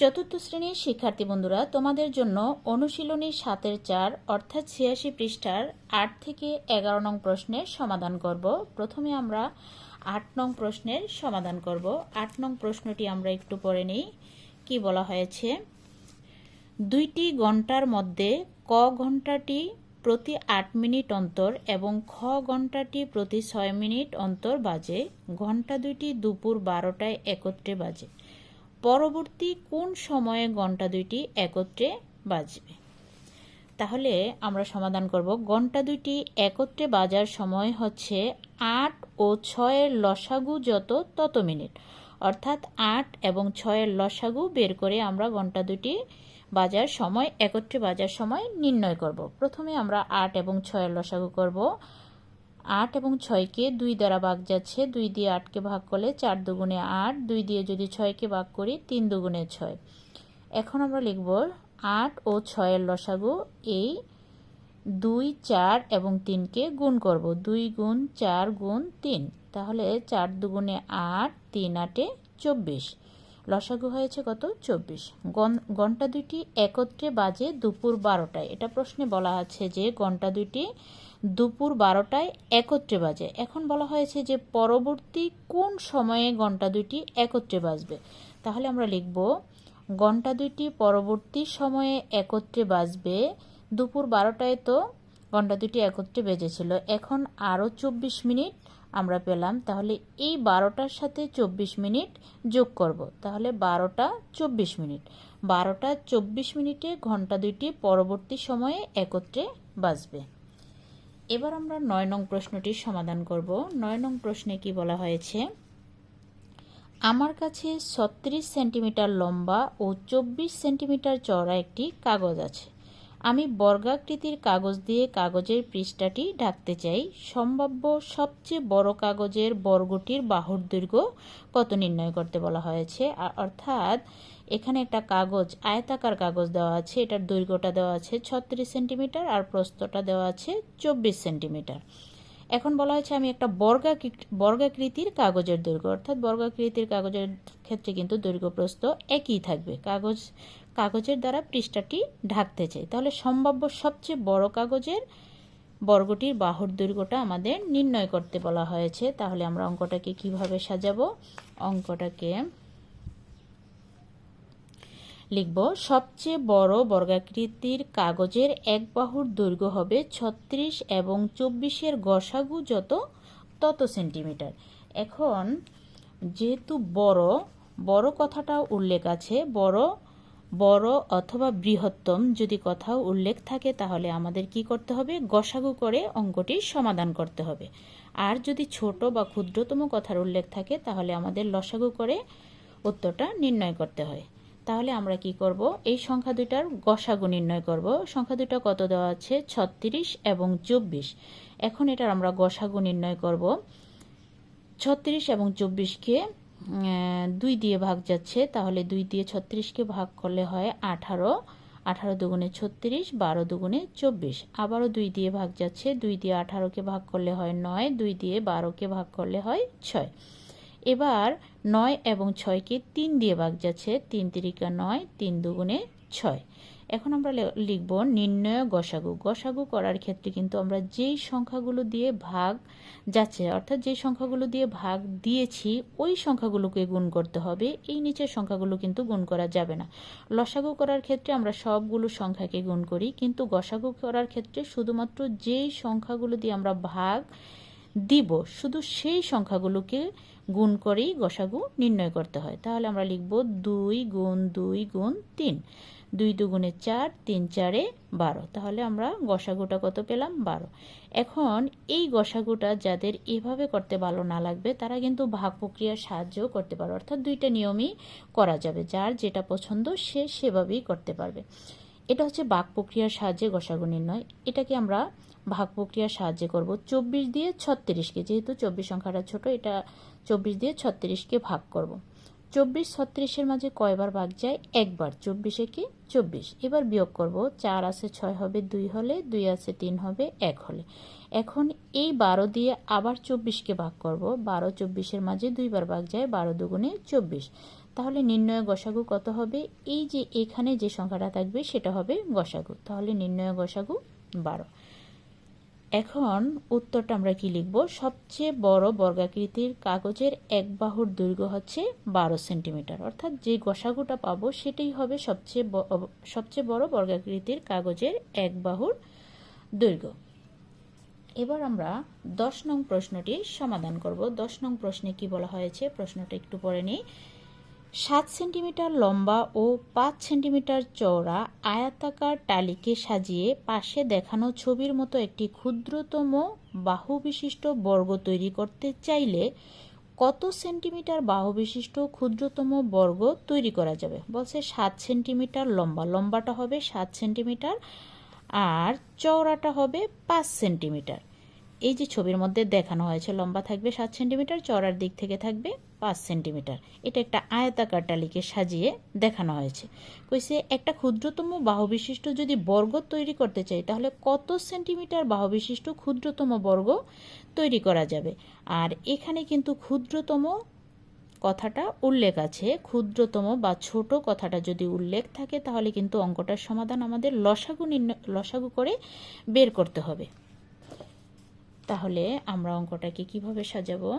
চতুর্থ শ্রেণির শিক্ষার্থী বন্ধুরা, তোমাদের জন্য অনুশীলনী সাতের চার, অর্থাৎ ছিয়াশি পৃষ্ঠার আট থেকে এগারো নং প্রশ্নের সমাধান করব। প্রথমে আমরা আট নং প্রশ্নের সমাধান করব। আট নং প্রশ্নটি আমরা একটু পড়ে নিই। কি বলা হয়েছে? দুইটি ঘণ্টার মধ্যে ক ঘন্টাটি প্রতি আট মিনিট অন্তর এবং খ ঘন্টাটি প্রতি ছয় মিনিট অন্তর বাজে। ঘণ্টা দুইটি দুপুর বারোটায় একত্রে বাজে। পরবর্তী কোন সময়ে ঘণ্টা দুইটি একত্রে বাজবে? তাহলে আমরা সমাধান করব। ঘণ্টা দুইটি একত্রে বাজার সময় হচ্ছে আট ও ছয়ের লসাগু যত তত মিনিট। অর্থাৎ আট এবং ছয়ের লসাগু বের করে আমরা ঘণ্টা দুটি বাজার সময়, একত্রে বাজার সময় নির্ণয় করব। প্রথমে আমরা আট এবং ছয়ের লসাগু করব। আট এবং ছয়কে দুই দ্বারা ভাগ যাচ্ছে, দুই দিয়ে আটকে ভাগ করলে চার দুগুণে আট, দুই দিয়ে যদি ছয়কে ভাগ করি, তিন দুগুণে ছয়। এখন আমরা লিখব আট ও ছয়ের লসাগু এই দুই, চার এবং তিনকে গুণ করব। দুই গুণ চার গুণ তিন। তাহলে চার দুগুণে আট, তিন আটে চব্বিশ। লসাগু হয়েছে কত? চব্বিশ। ঘণ্টা দুইটি একত্রে বাজে দুপুর বারোটায়। এটা প্রশ্নে বলা আছে যে ঘণ্টা দুইটি দুপুর বারোটায় একত্রে বাজে। এখন বলা হয়েছে যে পরবর্তী কোন সময়ে ঘণ্টা দুইটি একত্রে বাজবে? তাহলে আমরা লিখব, ঘণ্টা দুইটি পরবর্তী সময়ে একত্রে বাজবে, দুপুর বারোটায় তো ঘণ্টা দুটি একত্রে বেজেছিল। এখন আরও চব্বিশ মিনিট আমরা পেলাম। তাহলে এই বারোটার সাথে চব্বিশ মিনিট যোগ করব। তাহলে বারোটা চব্বিশ মিনিট। বারোটা চব্বিশ মিনিটে ঘণ্টা দুইটি পরবর্তী সময়ে একত্রে বাজবে। এবার আমরা নয় নং প্রশ্নটির সমাধান করব। নয় নং প্রশ্নে কি বলা হয়েছে? আমার কাছে ছত্রিশ সেন্টিমিটার লম্বা ও চব্বিশ সেন্টিমিটার চওড়া একটি কাগজ আছে। আমি বর্গাকৃতির কাগজ দিয়ে কাগজের পৃষ্ঠাটি ঢাকতে চাই। সম্ভাব্য সবচেয়ে বড় কাগজের বর্গটির বাহুর দৈর্ঘ্য কত নির্ণয় করতে বলা হয়েছে? অর্থাৎ এখানে একটা কাগজ, আয়তাকার কাগজ দেওয়া আছে, এটার দৈর্ঘ্যটা দেওয়া আছে ছত্রিশ সেন্টিমিটার আর প্রস্তটা দেওয়া আছে চব্বিশ সেন্টিমিটার। এখন বলা হয়েছে, আমি একটা বর্গাকৃ, বর্গাকৃতির কাগজের দৈর্ঘ্য। অর্থাৎ বর্গাকৃতির কাগজের ক্ষেত্রে কিন্তু দৈর্ঘ্য প্রস্ত একই থাকবে। কাগজ, কাগজের দ্বারা পৃষ্ঠাটি ঢাকতে চাই। তাহলে সম্ভাব্য সবচেয়ে বড় কাগজের বর্গটির বাহুর দৈর্ঘ্যটা আমাদের নির্ণয় করতে বলা হয়েছে। তাহলে আমরা অঙ্কটাকে কীভাবে সাজাবো? অঙ্কটাকে লিখব, সবচেয়ে বড় বর্গাকৃতির কাগজের এক বাহুর দৈর্ঘ্য হবে ছত্রিশ এবং চব্বিশের গসাগু যত, তত সেন্টিমিটার। এখন, যেহেতু বড় বড় কথাটা উল্লেখ আছে, বড় বড় অথবা বৃহত্তম যদি কোথাও উল্লেখ থাকে তাহলে আমাদের কি করতে হবে? গসাগু করে অঙ্কটির সমাধান করতে হবে। আর যদি ছোট বা ক্ষুদ্রতম কথার উল্লেখ থাকে তাহলে আমাদের লসাগু করে উত্তরটা নির্ণয় করতে হয়। তাহলে আমরা কি করব? এই সংখ্যা দুইটার গসাগু নির্ণয় করব। সংখ্যা দুইটা কত দেওয়া আছে? ছত্রিশ এবং চব্বিশ। এখন এটার আমরা গসাগু নির্ণয় করব। ছত্রিশ এবং চব্বিশকে দুই দিয়ে ভাগ যাচ্ছে, তাহলে দুই দিয়ে ছত্রিশকে ভাগ করলে হয় আঠারো। আঠারো দুগুণে ছত্রিশ, বারো দুগুণে চব্বিশ। আবারও দুই দিয়ে ভাগ যাচ্ছে, দুই দিয়ে আঠারোকে ভাগ করলে হয় নয়, দুই দিয়ে বারোকে ভাগ করলে হয় ছয়। এবার নয় এবং ছয়কে তিন দিয়ে ভাগ যাচ্ছে, তিন তিরিকা নয়, তিন দুগুণে ছয়। এখন আমরা লিখব নির্ণয় গসাগু। গসাগু করার ক্ষেত্রে কিন্তু আমরা যেই সংখ্যাগুলো দিয়ে ভাগ যাচ্ছে, অর্থাৎ যে সংখ্যাগুলো দিয়ে ভাগ দিয়েছি, ওই সংখ্যাগুলোকে গুণ করতে হবে। এই নিচের সংখ্যাগুলো কিন্তু গুণ করা যাবে না। লসাগু করার ক্ষেত্রে আমরা সবগুলো সংখ্যাকে গুণ করি, কিন্তু গসাগু করার ক্ষেত্রে শুধুমাত্র যেই সংখ্যাগুলো দিয়ে আমরা ভাগ দিব, শুধু সেই সংখ্যাগুলোকে গুণ করেই গসাগু নির্ণয় করতে হয়। তাহলে আমরা লিখব দুই গুণ দুই গুণ তিন। দুই দুগুণে চার, তিন চারে বারো। তাহলে আমরা গসাগুটা কত পেলাম? বারো। এখন এই গসাগুটা যাদের এভাবে করতে ভালো না লাগবে, তারা কিন্তু ভাগ প্রক্রিয়ার সাহায্যও করতে পারবে। অর্থাৎ দুইটা নিয়মই করা যাবে। যার যেটা পছন্দ সে সেভাবেই করতে পারবে। এটা হচ্ছে বাক প্রক্রিয়ার সাহায্যে গসাগু নির্ণয় এটাকে আমরা ভাগ প্রক্রিয়ার সাহায্যে করব চব্বিশ দিয়ে ছত্রিশকে যেহেতু চব্বিশ সংখ্যাটা ছোট, এটা চব্বিশ দিয়ে ছত্রিশকে ভাগ করব। চব্বিশ ছত্রিশের মাঝে কয়বার ভাগ যায়? একবার। চব্বিশে কি? চব্বিশ। এবার বিয়োগ করব। চার আছে ছয় হবে, দুই হলে, দুই আছে তিন হবে, এক হলে। এখন এই বারো দিয়ে আবার চব্বিশকে ভাগ করব। বারো চব্বিশের মাঝে দুইবার ভাগ যায়, বারো দুগুণে চব্বিশ। তাহলে নির্ণয় গসাগু কত হবে? এই যে এখানে যে সংখ্যাটা থাকবে সেটা হবে গসাগু। তাহলে নির্ণয় গসাগু বারো। এখন উত্তরটা আমরা কি লিখব? সবচেয়ে বড় বর্গাকৃতির কাগজের এক বাহুর দৈর্ঘ্য হচ্ছে বারো সেন্টিমিটার। অর্থাৎ যে গসাগুটা পাবো সেটাই হবে সবচেয়ে সবচেয়ে বড় বর্গাকৃতির কাগজের এক বাহুর দৈর্ঘ্য। এবার আমরা দশ নং প্রশ্নটি সমাধান করব। দশ নং প্রশ্নে কি বলা হয়েছে? প্রশ্নটা একটু পরে নিই। সাত সেন্টিমিটার লম্বা ও পাঁচ সেন্টিমিটার চওড়া আয়াতাকার টালিকে সাজিয়ে পাশে দেখানো ছবির মতো একটি ক্ষুদ্রতম বাহু বিশিষ্ট বর্গ তৈরি করতে চাইলে কত সেন্টিমিটার বাহু বিশিষ্ট ক্ষুদ্রতম বর্গ তৈরি করা যাবে? বলছে সাত সেন্টিমিটার লম্বা। লম্বাটা হবে সাত সেন্টিমিটার আর চওড়াটা হবে পাঁচ সেন্টিমিটার। এই যে ছবির মধ্যে দেখানো হয়েছে, লম্বা থাকবে সাত সেন্টিমিটার চড়ার দিক থেকে থাকবে পাঁচ সেন্টিমিটার। এটা একটা আয়তাকার টালিকে সাজিয়ে দেখানো হয়েছে। কইছে, একটা ক্ষুদ্রতম বাহু বিশিষ্ট যদি বর্গ তৈরি করতে চাই, তাহলে কত সেন্টিমিটার বাহু বিশিষ্ট ক্ষুদ্রতম বর্গ তৈরি করা যাবে? আর এখানে কিন্তু ক্ষুদ্রতম কথাটা উল্লেখ আছে। ক্ষুদ্রতম বা ছোট কথাটা যদি উল্লেখ থাকে, তাহলে কিন্তু অঙ্কটার সমাধান আমাদের লসাগু নির্ণয়, লসাগু করে বের করতে হবে। তাহলে আমরা অঙ্কটাকে কীভাবে সাজাবো?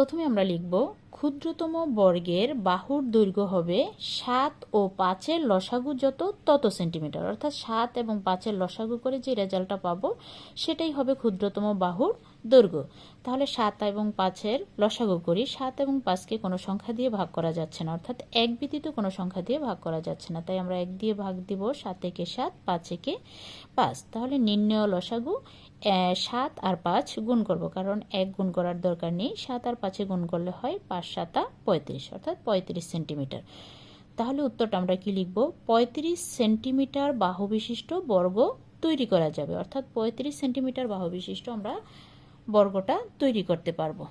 প্রথমে আমরা লিখব, ক্ষুদ্রতম বর্গের বাহুর দৈর্ঘ্য হবে সাত ও পাঁচের লসাগু যত, তত সেন্টিমিটার। অর্থাৎ সাত এবং পাঁচের লসাগু করে যে রেজাল্টটা পাবো, সেটাই হবে ক্ষুদ্রতম বাহুর দৈর্ঘ্য। তাহলে সাত এবং পাঁচের লসাগু করি। সাত এবং পাঁচকে কোনো সংখ্যা দিয়ে ভাগ করা যাচ্ছে না। অর্থাৎ এক ব্যতীত কোনো সংখ্যা দিয়ে ভাগ করা যাচ্ছে না। তাই আমরা এক দিয়ে ভাগ দিব সাত একে সাত পাঁচ একে পাঁচ। তাহলে নির্ণয় লসাগু সাত আর পাঁচ গুণ করব, কারণ এক গুণ করার দরকার নেই। সাত আর পাঁচে গুণ করলে হয় পাঁচ সাতা পঁয়ত্রিশ, অর্থাৎ পঁয়ত্রিশ সেন্টিমিটার। তাহলে উত্তরটা আমরা কি লিখব? পঁয়ত্রিশ সেন্টিমিটার বাহু বিশিষ্ট বর্গ তৈরি করা যাবে, অর্থাৎ পঁয়ত্রিশ সেন্টিমিটার বাহু বিশিষ্ট আমরা বর্গটা তৈরি করতে পারব।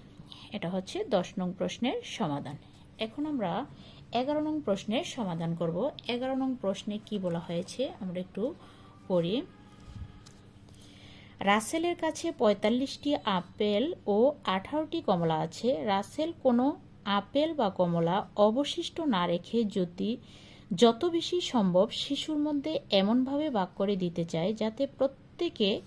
এটা হচ্ছে দশ নং প্রশ্নের সমাধান। এখন আমরা এগারো নং প্রশ্নের সমাধান করব। এগারো নং প্রশ্নে কি বলা হয়েছে? আমরা একটু পড়ি। রাসেলের কাছে পঁয়তাল্লিশটি আপেল ও আঠারোটি কমলা আছে। রাসেল কোনো আপেল বা কমলা অবশিষ্ট না রেখে যদি যত বেশি সম্ভব শিশুর মধ্যে এমনভাবে ভাগ করে দিতে চায় যাতে প্রত্যেকে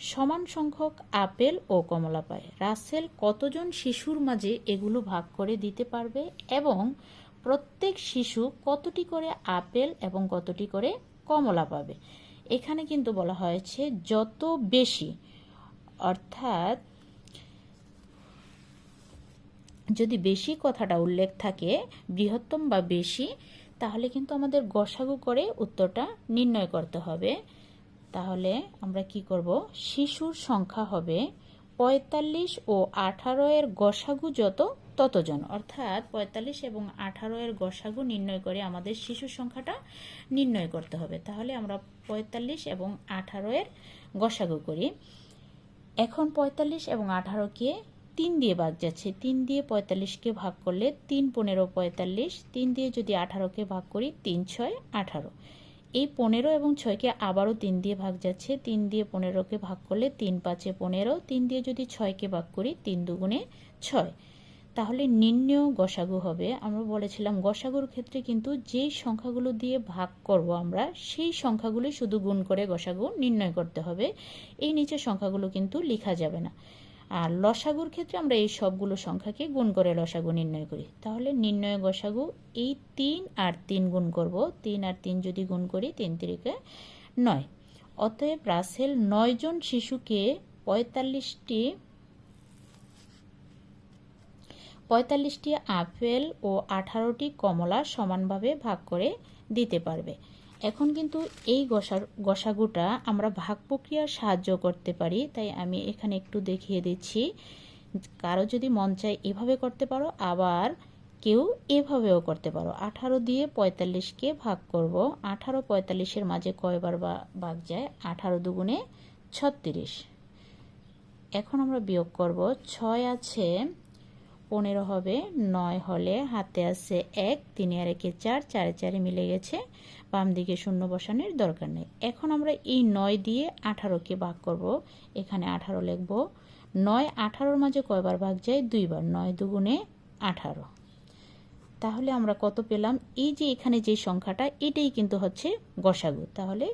সমান সংখ্যক আপেল ও কমলা পায়। রাসেল কতজন শিশুর মাঝে এগুলো ভাগ করে দিতে পারবে এবং প্রত্যেক শিশু কতটি করে আপেল এবং কতটি করে কমলা পাবে? এখানে কিন্তু বলা হয়েছে যত বেশি, অর্থাৎ যদি বেশি কথাটা উল্লেখ থাকে, বৃহত্তম বা বেশি, তাহলে কিন্তু আমাদের গসাগু করে উত্তরটা নির্ণয় করতে হবে। তাহলে আমরা কি করব? শিশুর সংখ্যা হবে পঁয়তাল্লিশ ও আঠারো এর গসাগু যত, ততজন। অর্থাৎ পঁয়তাল্লিশ এবং আঠারো এর গসাগু নির্ণয় করে আমাদের শিশু সংখ্যাটা নির্ণয় করতে হবে। তাহলে আমরা পঁয়তাল্লিশ এবং আঠারো এর গসাগু করি। এখন পঁয়তাল্লিশ এবং আঠারোকে তিন দিয়ে ভাগ যাচ্ছে। তিন দিয়ে পঁয়তাল্লিশকে ভাগ করলে তিন পনেরো পঁয়তাল্লিশ, তিন দিয়ে যদি আঠারোকে ভাগ করি তিন ছয় আঠারো। এই পনেরো এবং ছয়কে আবারও তিন দিয়ে ভাগ যাচ্ছে, তিন দিয়ে পনেরোকে ভাগ করলে তিন পাঁচে পনেরো, তিন দিয়ে যদি ছয়কে ভাগ করি তিন দুগুণে ছয়। তাহলে নির্ণয় গসাগু হবে। আমরা বলেছিলাম গসাগুর ক্ষেত্রে কিন্তু যেই সংখ্যাগুলো দিয়ে ভাগ করব আমরা, সেই সংখ্যাগুলি শুধু গুণ করে গসাগু নির্ণয় করতে হবে। এই নিচের সংখ্যাগুলো কিন্তু লেখা যাবে না। আর লসাগুর ক্ষেত্রে আমরা এই সবগুলো সংখ্যাকে গুণ করে লসাগু নির্ণয় করি। তাহলে নির্ণয় গসাগু এই তিন আর তিন গুণ করব। তিন আর তিন যদি গুণ করি, তিন তিরিকে নয়। অতএব রাসেল নয়জন শিশুকে পঁয়তাল্লিশটি পঁয়তাল্লিশটি আপেল ও আঠারোটি কমলা সমানভাবে ভাগ করে দিতে পারবে। এখন কিন্তু এই গসার, গসাগুটা আমরা ভাগ প্রক্রিয়ার সাহায্য করতে পারি, তাই আমি এখানে একটু দেখিয়ে দিচ্ছি। কারও যদি মন চায় এভাবে করতে পারো, আবার কেউ এভাবেও করতে পারো। আঠারো দিয়ে পঁয়তাল্লিশকে ভাগ করব, আঠারো পঁয়তাল্লিশের মাঝে কয়বার ভাগ যায়? আঠারো দুগুণে ছত্রিশ। এখন আমরা বিয়োগ করব, ছয় আছে পনেরো হবে, নয় হলে হাতে আছে এক, তিনে আর একে চার, চারে চারে মিলে গেছে। বাম দিকে শূন্য বসানোর দরকার নেই। এখন আমরা এই নয় দিয়ে আঠারোকে ভাগ করব। এখানে আঠারো লিখব। নয় আঠারোর মাঝে কয়বার ভাগ যায়? দুইবার। নয় দুগুণে আঠারো। তাহলে আমরা কত পেলাম? এই যে এখানে যে সংখ্যাটা, এটাই কিন্তু হচ্ছে গসাগু। তাহলে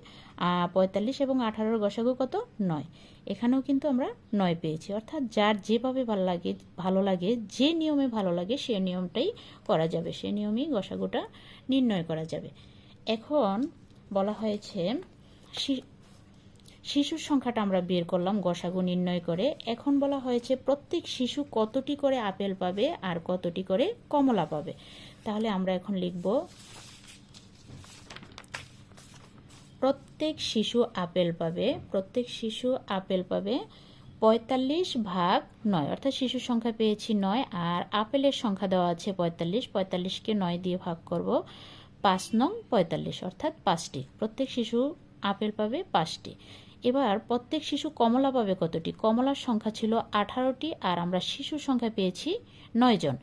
পঁয়তাল্লিশ এবং আঠারোর গসাগু কত? নয়। এখানেও কিন্তু আমরা নয় পেয়েছি। অর্থাৎ যার যেভাবে ভালো লাগে ভালো লাগে, যে নিয়মে ভালো লাগে, সে নিয়মটাই করা যাবে। সে নিয়মেই গসাগুটা নির্ণয় করা যাবে। এখন বলা হয়েছে শিশুর সংখ্যাটা আমরা বের করলাম, গসাগু নির্ণয় করে। এখন বলা হয়েছে, প্রত্যেক শিশু কতটি করে আপেল পাবে আর কতটি করে কমলা পাবে? তাহলে আমরা এখন লিখব, প্রত্যেক শিশু আপেল পাবে, প্রত্যেক শিশু আপেল পাবে পঁয়তাল্লিশ ভাগ নয়, অর্থাৎ শিশুর সংখ্যা পেয়েছি নয়, আর আপেলের সংখ্যা দেওয়া আছে পঁয়তাল্লিশ, পঁয়তাল্লিশকে নয় দিয়ে ভাগ করব। পাঁচ নং পঁয়তাল্লিশ, অর্থাৎ পাঁচটি। প্রত্যেক শিশু আপেল পাবে পাঁচটি। এবার প্রত্যেক শিশু কমলা পাবে কতটি? কমলার সংখ্যা ছিল আঠারোটি আর আমরা শিশুর সংখ্যা পেয়েছি নয় জন।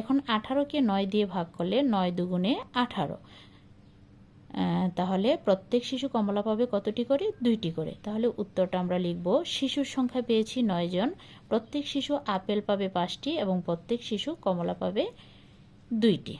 এখন আঠারোকে নয় দিয়ে ভাগ করলে নয় দুগুণে আঠারো। তাহলে প্রত্যেক শিশু কমলা পাবে কতটি করে? দুইটি করে। তাহলে উত্তরটা আমরা লিখব, শিশুর সংখ্যা পেয়েছি নয় জন। প্রত্যেক শিশু আপেল পাবে পাঁচটি এবং প্রত্যেক শিশু কমলা পাবে দুইটি।